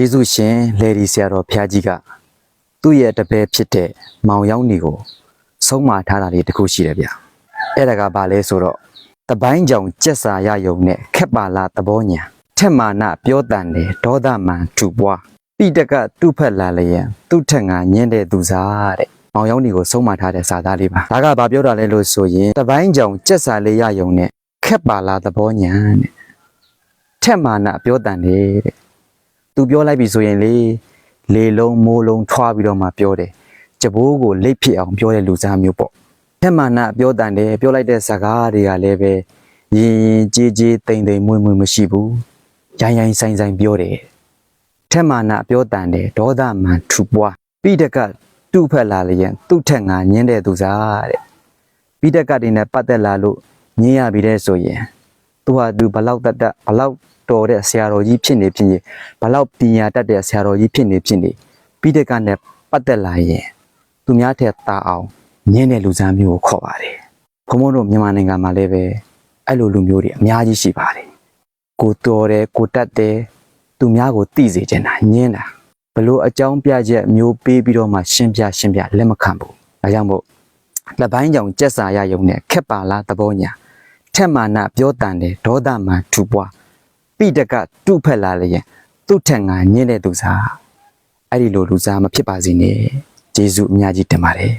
ကျေးဇူးရှင်လေဒီဆရာတော်ဖျားကြီးကသူ့ရဲ့တပည့်ဖြစ်တဲ့မောင်ယောင်းနေကိုဆုံးမထားတာလေးတစ်ခုရှိတယ်ဗျအဲ့ဒါကဘာလဲဆိုတော့တပိုင်းကြောင်ကြက်စာရယုံနဲ့ခက်ပါလာသဘောညာထက်မာနပြောတန်တယ်ဒေါသမန်ထူပွားပိတကတုဖက်လာလျင်သူ့ထက်ငါညင်းတဲ့သူစားတဲ့မောင်ယောင်းနေကိုဆုံးမထားတဲ့စာသားလေးပါဒါကဘာပြောတာလဲလို့ဆိုရင်တပိုင်းကြောင်ကြက်စာလေးရယုံနဲ့ခက်ပါလာသဘောညာတဲ့ထက်မာနပြောတန်တယ်တဲ့ သူပြောလိုက်ပြီဆိုရင်လေလေလုံးမိုးလုံးထွားပြီးတော့မှပြောတယ်ကြဘိုးကိုလိတ်ဖြစ်အောင်ပြောတဲ့လူစားမျိုးပေါ့ထက်မာနပြောတန်တယ်ပြောလိုက်တဲ့စကားတွေကလည်းပဲရင်ရင်ကြေးကြေးတိမ်တိမ်မွေ့မွေ့မရှိဘူးရိုင်းရိုင်းဆိုင်ဆိုင်ပြောတယ်ထက်မာနပြောတန်တယ်ဒေါသမန်ထူပွားပိတကတူဖက်လာလျင်သူ့ထက်ငါညင်းတဲ့သူစားတဲ့ပိတကတွေနဲ့ပတ်သက်လာလို့ညင်းရပြီတဲ့ဆိုရင်သူဟာသူဘလောက်တတ်တတ်ဘလောက် တော်တဲ့ဆရာတော်ကြီးဖြစ်နေဖြစ်နေဘလောက်ပညာတတ်တဲ့ဆရာတော်ကြီးဖြစ်နေဖြစ်နေပြီးတဲ့ကနဲ့ပတ်သက်လာရင်သူများထက်တာအောင်ညင်းတဲ့လူစားမျိုးကိုခေါ်ပါတယ်ဘုံဘုံတို့မြန်မာနိုင်ငံမှာလည်းပဲအဲ့လိုလူမျိုးတွေအများကြီးရှိပါတယ်ကိုတော်တယ်ကိုတတ်တယ်သူများကိုသိစေချင်တာညင်းတာဘလို့အကြောင်းပြချက်မျိုးပေးပြီးတော့မှရှင်းပြရှင်းပြလက်မခံဘူးဒါကြောင့်မို့လက်ပိုင်းကြောင်ကြက်စာရယုံနဲ့ခက်ပါလားသဘောညာထက်မာနပြောတန်တယ်ဒေါသမန်ထူပွား ပိတကတုဖက်လာလျင်သူ့ထက်ငါညင်းတဲ့သူစားအဲ့ဒီလိုလူစားမဖြစ်ပါစေနဲ့ဂျေဇုအများကြီးတင်ပါတယ်